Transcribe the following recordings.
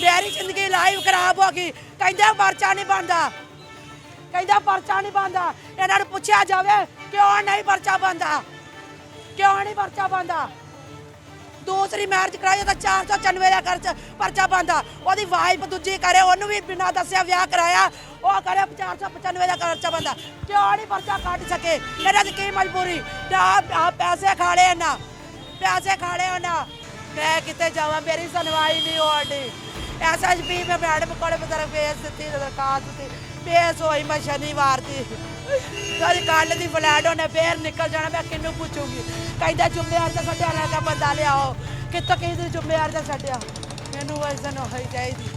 ਮੇਰੀ ਜ਼ਿੰਦਗੀ ਲਾਈਵ ਖਰਾਬ ਹੋ ਗਈ। ਕਹਿੰਦੇ ਪਰਚਾ ਨਹੀਂ ਬੰਦਾ ਕਹਿੰਦਾ ਪਰਚਾ ਨਹੀਂ ਬੰਦਾ ਇਹਨਾਂ ਨੂੰ ਪੁੱਛਿਆ ਜਾਵੇ, ਕਿਉਂ ਨਹੀਂ ਪਰਚਾ ਬੰਦਾ ਕਿਉਂ ਨਹੀਂ ਪਰਚਾ ਬੰਦਾ ਦੂਸਰੀ ਮੈਰਿਜ ਕਰਾਈ ਤਾਂ 494 ਦਾ ਖਰਚ ਪਰਚਾ ਬੰਦਾ ਉਹਦੀ ਵਾਈਫ ਦੂਜੀ ਕਰੇ ਉਹਨੂੰ ਵੀ ਬਿਨਾਂ ਦੱਸਿਆ ਵਿਆਹ ਕਰਾਇਆ। ਉਹ ਕਰੇ 495 ਦਾ ਖਰਚਾ ਬੰਦਾ ਕਿਉਂ ਨਹੀਂ ਪਰਚਾ ਕੱਢ ਸਕੇ? ਇਹਨਾਂ ਦੀ ਕੀ ਮਜਬੂਰੀ? ਨਾ ਆਹ ਪੈਸੇ ਖਾਲੇ ਇਹਨਾਂ ਪੈਸੇ ਖਾਲੇ ਉਹਨਾਂ ਮੈਂ ਕਿਤੇ ਜਾਵਾਂ, ਮੇਰੀ ਸੁਣਵਾਈ ਨਹੀਂ ਹੋਣੀ ਐਸਐਸਪੀ ਮੈਂ ਮੈਡਮ ਕੋਲੇ ਬਦਰ ਫੇਸ ਦਿੱਤੀ, ਦਰਖਾਸਤ ਦਿੱਤੀ। ਫੇਸ ਹੋਈ, ਮੈਂ ਸ਼ਨੀਵਾਰ ਦੀ। ਕੱਲ ਕੱਲ ਦੀ ਫਲੈਟ ਉਹਨੇ ਫੇਰ ਨਿਕਲ ਜਾਣਾ, ਮੈਂ ਕਿਹਨੂੰ ਪੁੱਛੂਗੀ? ਕਹਿੰਦਾ ਜੁੰਮੇਵਾਰ ਤਾਂ ਛੱਡਿਆ ਨਾ ਤਾਂ ਬੰਦਾ ਲਿਆਓ। ਕਿੱਥੋਂ ਕਿਹਦੀ ਜੁੰਮੇਵਾਰ ਦਾ ਛੱਡਿਆ? ਮੈਨੂੰ ਵੈਸਨ ਹੋਈ ਚਾਹੀਦੀ।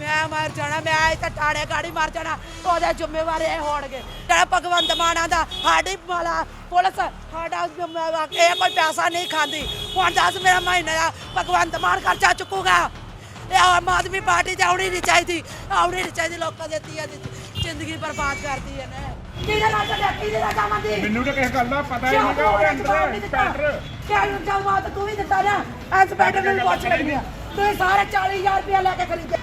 ਮੈਂ ਮਰ ਜਾਣਾ, ਮੈਂ ਇੱਥੇ ਟਾੜੇ ਗਾੜੀ ਮਰ ਜਾਣਾ, ਉਹਦੇ ਜ਼ਿੰਮੇਵਾਰ ਇਹ ਹੋਣਗੇ। ਜਿਹੜਾ ਭਗਵੰਤ ਮਾਨਾ ਦਾ ਸਾਡੀ ਮਾਲਾ, ਪੁਲਿਸ ਸਾਡਾ ਜ਼ਿੰਮੇਵਾਰ, ਇਹ ਕੋਈ ਪੈਸਾ ਨਹੀਂ ਖਾਂਦੀ। ਹੁਣ ਦੱਸ ਮੇਰਾ ਮਹੀਨੇ ਦਾ ਭਗਵੰਤ ਮਾਨ ਖਰਚਾ ਚੁੱਕੂਗਾ। ਇਹ ਆਮ ਆਦਮੀ ਪਾਰਟੀ ਆਉਣੀ ਨਹੀਂ ਚਾਹੀਦੀ। ਆਉਣੀ ਨਹੀਂ ਚਾਹੀਦੀ ਲੋਕਾਂ ਦੇ ਧੀਆਂ ਦੀ ਜ਼ਿੰਦਗੀ ਬਰਬਾਦ ਕਰਦੀ ਹੈ ਨੇ ਕਿਹਦੇ ਨਾਲ ਚੱਲਿਆ? ਕਿਹਦੇ ਨਾਲ ਜਾਵਾਂਦੀ ਮੈਨੂੰ ਤਾਂ ਕਿਸੇ ਗੱਲ ਦਾ ਪਤਾ ਹੀ ਨਹੀਂਗਾ ਉਹਦੇ ਅੰਦਰ ਪੈਟਰ ਕਿਹਨੂੰ ਜਵਾਬ ਤੂੰ ਵੀ ਦਿੱਤਾ ਨਾ। ਐਸ ਬੈਟਰ ਨੂੰ ਪੁੱਛ ਰਹੀ ਆ। ਤੁਸੀਂ ਸਾਰੇ 40000 ਰੁਪਏ ਲੈ ਕੇ ਖਰੀਦੇ।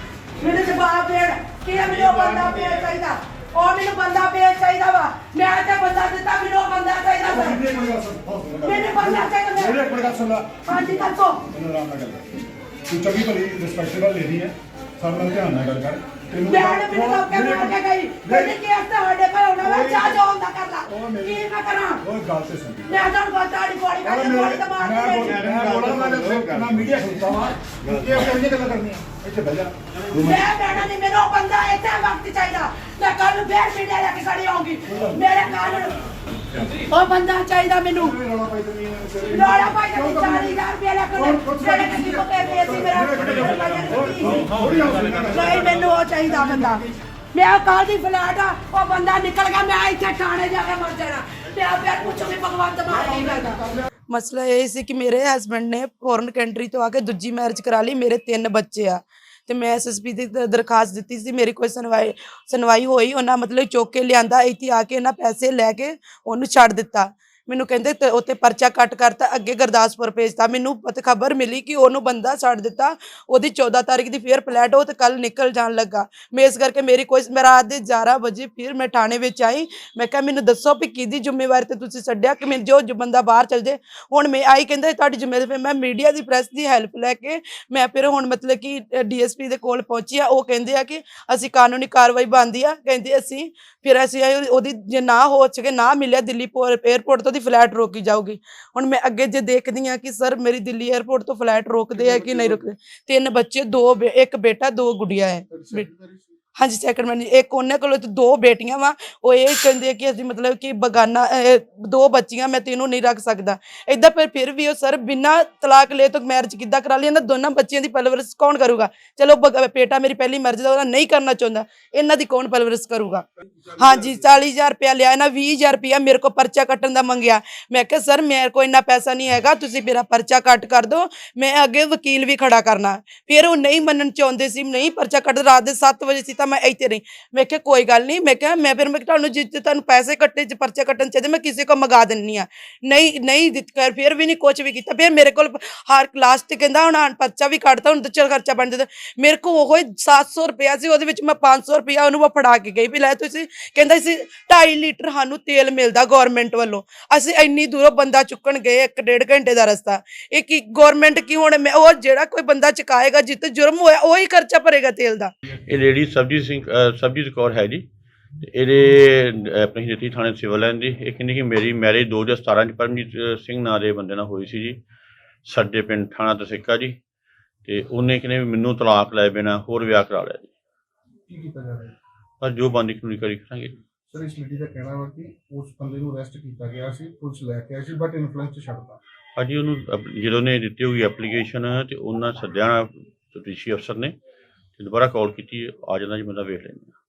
ਮੈਨੂੰ ਜਵਾਬ ਦੇਣ ਕਿ ਇਹ ਮੈਨੂੰ ਬੰਦਾ ਪੇੜ ਚਾਹੀਦਾ। ਉਹ ਮੈਨੂੰ ਬੰਦਾ ਪੇੜ ਚਾਹੀਦਾ ਵਾ। ਮੈਂ ਤੇ ਬੰਦਾ ਦਿੱਤਾ ਮੈਨੂੰ ਉਹ ਬੰਦਾ ਚਾਹੀਦਾ ਵਾ। ਮੈਨੂੰ ਬੰਦਾ ਚਾਹੀਦਾ ਮੇਰੇ ਮੈਂ ਕੋਲ ਗੱਲ ਸੁਣ ਲੈ। ਹਾਂਜੀ ਦੱਸੋ। ਮੈਨੂੰ ਆਰਾਮ ਨਾਲ ਗੱਲ ਕਰ ਤੂੰ ਚੰਗੀ ਭਲੀ ਰਿਸਪੈਕਟੇਬਲ ਲੇਡੀ ਹੈ। ਸਭ ਨਾਲ ਧਿਆਨ ਨਾਲ ਗੱਲ ਕਰ। ਤੈਨੂੰ ਮੈਂ ਮੈਨੂੰ ਲੋਕਾਂ ਨੂੰ ਆ ਕੇ ਗਈ। ਮੈਨੂੰ ਕੀ ਅਸਤਾ ਸਾਡੇ ਘਰ ਆਉਣਾ ਵਾ ਚਾਹ ਜੋ ਹੁੰਦਾ ਕਰ ਲਾ। ਕੀ ਮੈਂ ਕਰਾਂ। ਉਹ ਗੱਲ ਤੇ ਸੁਣ। ਮੈਂ ਤਾਂ ਗੋਤਾੜੀ ਗੋਲੀ ਕੱਢ ਕੇ ਗੋਲੀ ਤਾਂ ਮਾਰ ਮੈਂ ਦੇ ਬੋਲਾਂ ਮੈਂ ਨਾ ਮੀਡੀਆ ਖੁੱਲਦਾ ਵਾ। ਇਹ ਕਿਹੜੀ ਗੱਲਾਂ ਕਰਨੀਆਂ ਇੱਥੇ ਬਹਿ ਜਾ। ਦੋ ਮਿੰਟ ਮੈਂ ਕਹਿਣਾ ਨਹੀਂ ਮੈਨੂੰ ਉਹ ਬੰਦਾ ਇੱਥੇ ਵਕਤ ਚਾਹੀਦਾ। ਮੈਂ ਕੱਲ ਨੂੰ ਫੇਰ ਮੀਡੀਆ ਲੈ ਕੇ ਖੜੀ ਆਉਂਗੀ ਮੇਰੇ ਕਾਨੂੰਨ ਉਹ ਬੰਦਾ ਚਾਹੀਦਾ ਮੈਨੂੰ। ਰੌਲਾ ਪਾਈ ਤੇ ਨਹੀਂ ਲੋੜਾ ਭਾਈ ਤੇ 40000 ਰੁਪਏ ਲੈ ਕੇ ਜਿਹੜੇ ਕਿਸੇ ਕੋ ਪੇ ਸੀ ਮੇਰਾ ਨਹੀਂ ਮੈਨੂੰ ਉਹ ਚਾਹੀਦਾ ਬੰਦਾ। ਮੈਂ ਕੱਲ ਦੀ ਫਲੈਟ ਆ ਉਹ ਬੰਦਾ ਨਿਕਲ ਗਿਆ ਮੈਂ ਇੱਥੇ ਥਾਣੇ ਜਾ ਕੇ ਮਰ ਜਾਣਾ। ਨਹੀਂ ਮਸਲਾ ਇਹ ਸੀ ਕਿ ਮੇਰੇ ਹਸਬੰਡ ਨੇ ਫੋਰਨ ਕੰਟਰੀ ਤੋਂ ਆ ਕੇ ਦੂਜੀ ਮੈਰਿਜ ਕਰਾ ਲਈ ਮੇਰੇ ਤਿੰਨ ਬੱਚੇ ਆ। ਤੇ ਮੈਂ ਐਸਐਸਪੀ ਦੀ ਦ- ਦਰਖਾਸਤ ਦਿੱਤੀ ਸੀ ਮੇਰੀ ਕੋਈ ਸੁਣਵਾਈ ਸੁਣਵਾਈ ਹੋਈ ਉਹਨਾਂ ਮਤਲਬ ਚੁੱਕ ਕੇ ਲਿਆਂਦਾ ਇੱਥੇ ਆ ਕੇ ਇਹਨਾਂ ਪੈਸੇ ਲੈ ਕੇ ਉਹਨੂੰ ਛੱਡ ਦਿੱਤਾ। ਮੈਨੂੰ ਕਹਿੰਦੇ ਤੇ ਉੱਥੇ ਪਰਚਾ ਕੱਟ ਕਰਤਾ, ਅੱਗੇ ਗੁਰਦਾਸਪੁਰ ਭੇਜਤਾ। ਮੈਨੂੰ ਪਤ ਖਬਰ ਮਿਲੀ ਕਿ ਉਹਨੂੰ ਬੰਦਾ ਛੱਡ ਦਿੱਤਾ। ਉਹਦੀ 14 ਤਾਰੀਖ ਦੀ ਫੇਰ ਫਲੈਟ ਉਹ ਤੇ ਕੱਲ ਨਿਕਲ ਜਾਣ ਲੱਗਾ। ਮੈਂ ਇਸ ਕਰਕੇ ਮੇਰੀ ਕੋਈ ਮੈਂ ਰਾਤ ਦੇ 11 ਵਜੇ ਫਿਰ ਮੈਂ ਥਾਣੇ ਵਿੱਚ ਆਈ। ਮੈਂ ਕਿਹਾ, ਮੈਨੂੰ ਦੱਸੋ ਵੀ ਕਿਹਦੀ ਜ਼ਿੰਮੇਵਾਰੀ ਤੇ ਤੁਸੀਂ ਛੱਡਿਆ ਕਿ ਮੈਂ ਜੋ ਬੰਦਾ ਬਾਹਰ ਚਲ ਜੇ? ਹੁਣ ਮੈਂ ਆਈ ਕਹਿੰਦਾ, ਤੁਹਾਡੀ ਜ਼ਿੰਮੇਵਾਰੀ ਫਿਰ ਮੈਂ ਮੀਡੀਆ ਦੀ ਪ੍ਰੈਸ ਦੀ ਹੈਲਪ ਲੈ ਕੇ ਮੈਂ ਫਿਰ ਹੁਣ ਮਤਲਬ ਕਿ ਡੀਐਸਪੀ ਦੇ ਕੋਲ ਪਹੁੰਚੀ ਆ। ਉਹ ਕਹਿੰਦੇ ਆ ਕਿ ਅਸੀਂ ਕਾਨੂੰਨੀ ਕਾਰਵਾਈ ਬੰਦੀ ਆ। ਕਹਿੰਦੇ ਅਸੀਂ, ਫਿਰ ਅਸੀਂ ਇਹ ਉਹਦੀ ਜੇ ਨਾ ਹੋ ਸਕੇ, ਨਾ ਮਿਲਿਆ ਦਿੱਲੀ 에ਅਰਪੋਰਟ ਤੋਂ ਦੀ ਫਲਾਈਟ ਰੋਕੀ ਜਾਊਗੀ। ਹੁਣ ਮੈਂ ਅੱਗੇ ਜੇ ਦੇਖਦੀ ਆ ਕਿ ਸਰ ਮੇਰੀ ਦਿੱਲੀ 에ਅਰਪੋਰਟ ਤੋਂ ਫਲਾਈਟ ਰੋਕਦੇ ਆ ਕਿ ਨਹੀਂ ਰੋਕਦੇ? ਤਿੰਨ ਬੱਚੇ ਦੋ ਬੇ- ਇੱਕ ਬੇਟਾ ਦੋ ਗੁੜੀਆਂ ਹੈ। ਹਾਂਜੀ ਸੈਕੰਡ ਮੈਨ ਇੱਕ ਉਹਨਾਂ ਕੋਲ ਤੇ ਦੋ ਬੇਟੀਆਂ ਵਾ ਉਹ ਇਹ ਕਹਿੰਦੇ ਆ ਕਿ ਅਸੀਂ ਮਤਲਬ ਕਿ ਬਗਾਨਾ ਅਹ, ਦੋ ਬੱਚੀਆਂ ਮੈਂ ਤੈਨੂੰ ਨਹੀਂ ਰੱਖ ਸਕਦਾ। ਇਦਾਂ ਪਰ ਫਿਰ ਵੀ ਉਹ ਸਰ ਬਿਨਾਂ ਤਲਾਕ ਲਏ ਤੋਂ ਮੈਰਿਜ ਕਿੱਦਾਂ ਕਰਾ ਲਈ ਇਹਨਾਂ ਦੋਨਾਂ ਬੱਚਿਆਂ ਦੀ ਪਰਵਰਿਸ਼ ਕੌਣ ਕਰੂਗਾ? ਚਲੋ ਬਗ- ਬੇਟਾ ਮੇਰੀ ਪਹਿਲੀ ਮਰਜ਼ੀ ਦਾ ਉਹਦਾ ਨਹੀਂ ਕਰਨਾ ਚਾਹੁੰਦਾ ਇਹਨਾਂ ਦੀ ਕੌਣ ਪਰਵਰਿਸ਼ ਕਰੂਗਾ? ਹਾਂਜੀ 40000 ਰੁਪਇਆ ਲਿਆ ਇਹਨਾਂ 20000 ਰੁਪਇਆ ਮੇਰੇ ਕੋ ਪਰਚਾ ਕੱਟਣ ਦਾ ਮੰਗਿਆ। ਮੈਂ ਕਿਹਾ ਸਰ ਮੇਰੇ ਕੋਲ ਇੰਨਾ ਪੈਸਾ ਨਹੀਂ ਹੈਗਾ ਤੁਸੀਂ ਮੇਰਾ ਪਰਚਾ ਕੱਟ ਕਰ ਦਿਓ ਮੈਂ ਅੱਗੇ ਵਕੀਲ ਵੀ ਖੜਾ ਕਰਨਾ। ਫਿਰ ਉਹ ਨਹੀਂ ਮੰਨਣ ਚਾਹੁੰਦੇ ਸੀ ਨਹੀਂ ਪਰਚਾ ਕੱਟ ਰਾਤ ਦੇ 7 ਵਜੇ ਸੀ ਤਾਂ ਮੈਂ ਇੱਥੇ ਰਹੀ। ਮੈਂ ਕਿਹਾ, ਕੋਈ ਗੱਲ ਨਹੀਂ। ਮੈਂ ਕਿਹਾ, ਮੈਂ ਫਿਰ ਮੈਂ ਕਿਹਾ ਤੁਹਾਨੂੰ ਜਿੱਥੇ ਤੁਹਾਨੂੰ ਪੈਸੇ ਕੱਟੇ ਚ, ਪਰਚਾ ਕੱਟਣ ਚਾਹੀਦੇ ਮੈਂ ਕਿਸੇ ਕੋ ਮੰਗਾ ਦਿੰਨੀ ਆ। ਨਹੀਂ ਨਹੀਂ ਦਿੱਤ ਫਿਰ ਵੀ ਨਹੀਂ ਕੁਝ ਵੀ ਕੀਤਾ। ਫਿਰ ਮੇਰੇ ਕੋਲ ਹਰ ਕਲਾਸ ਤੇ ਕਹਿੰਦਾ, ਹੁਣ ਪਰਚਾ ਵੀ ਕੱਟਦਾ ਹੁਣ ਤਾਂ ਖਰਚਾ ਬਣ ਜਾਂਦਾ। ਮੇਰੇ ਕੋ ਉਹ 700 ਰੁਪਇਆ ਸੀ, ਉਹਦੇ ਵਿੱਚ ਮੈਂ 500 ਰੁਪਇਆ ਉਹਨੂੰ ਮੈਂ ਫੜਾ ਕੇ ਗਈ ਵੀ ਲੈ ਤੁਸੀਂ। ਕਹਿੰਦਾ ਸੀ 2.5 ਲੀਟਰ ਸਾਨੂੰ ਤੇਲ ਮਿਲਦਾ ਗਵਰਨਮੈਂਟ ਵੱਲੋਂ। ਅਸੀਂ ਇੰਨੀ ਦੂਰੋਂ ਬੰਦਾ ਚੁੱਕਣ ਗਏ, ਇੱਕ ਡੇਢ ਘੰਟੇ ਦਾ ਰਸਤਾ। ਇਹ ਕੀ ਗਵਰਨਮੈਂਟ ਕੀ ਹੁਣ ਮੈਂ, ਉਹ ਜਿਹੜਾ ਕੋਈ ਬੰਦਾ ਚੁਕਾਏਗਾ, ਜਿੱਤੇ ਜੁਰਮ ਹੋਇਆ, ਉਹੀ ਖਰਚਾ ਭਰੇਗਾ ਤੇਲ ਦਾ। ਇਹ ਲੇਡੀ ਸਰਬਜੀਤ ਸਿੰਘ ਸਰਬਜੀਤ ਕੌਰ ਹੈ ਜੀ। ਇਹਦੇ ਆਪਣੀ ਹਿੰਦਤੀ ਥਾਣੇ ਸਿਵਲ ਲਾਈਨ ਦੀ ਇਹ ਕਹਿੰਦੀ ਕਿ ਮੇਰੀ ਮੈਰਿਜ 2017 ਚ ਪਰਮਜੀਤ ਸਿੰਘ ਨਾਂ ਦੇ ਬੰਦੇ ਨਾਲ ਹੋਈ ਸੀ ਜੀ। ਸਾਡੇ ਪਿੰਡ ਥਾਣਾ ਤਸਿੱਕਾ ਜੀ। ਤੇ ਉਹਨੇ ਵੀ ਮੈਨੂੰ ਤਲਾਕ ਲੈ ਬਿਨਾ ਹੋਰ ਵਿਆਹ ਕਰਾ ਲਿਆ ਜੀ। ਕੀ ਕੀਤਾ ਜਾ ਰਿਹਾ? ਪਰ ਜੋ ਬੰਦੀ ਕਾਨੂੰਨੀ ਕਰੀ ਕਰਾਂਗੇ। ਸਰ ਇਸ ਮੀਡੀਆ ਦਾ ਕਹਿਣਾ ਵਾ ਕਿ ਉਸ ਬੰਦੇ ਨੂੰ ਅਰੈਸਟ ਕੀਤਾ ਗਿਆ ਸੀ ਪੁਲਿਸ ਲੈ ਕੇ ਆਈ ਸੀ ਬਟ ਇਨਫਲੂਐਂਸ ਚ ਛੱਡਤਾ। ਅੱਜ ਉਹਨੂੰ ਜਦੋਂ ਨੇ ਦਿੱਤੀ ਹੋਈ ਐਪਲੀਕੇਸ਼ਨ ਤੇ ਉਹਨਾਂ ਸੱਦਿਆ ਜੁਡੀਸ਼ੀ ਅਫਸਰ ਨੇ। ਤੇ ਦੁਬਾਰਾ ਕਾਲ ਕੀਤੀ ਆ ਜਾਂਦਾ ਜੀ ਬੰਦਾ ਵੇਖ ਲੈਂਦੇ। ਹਾਂ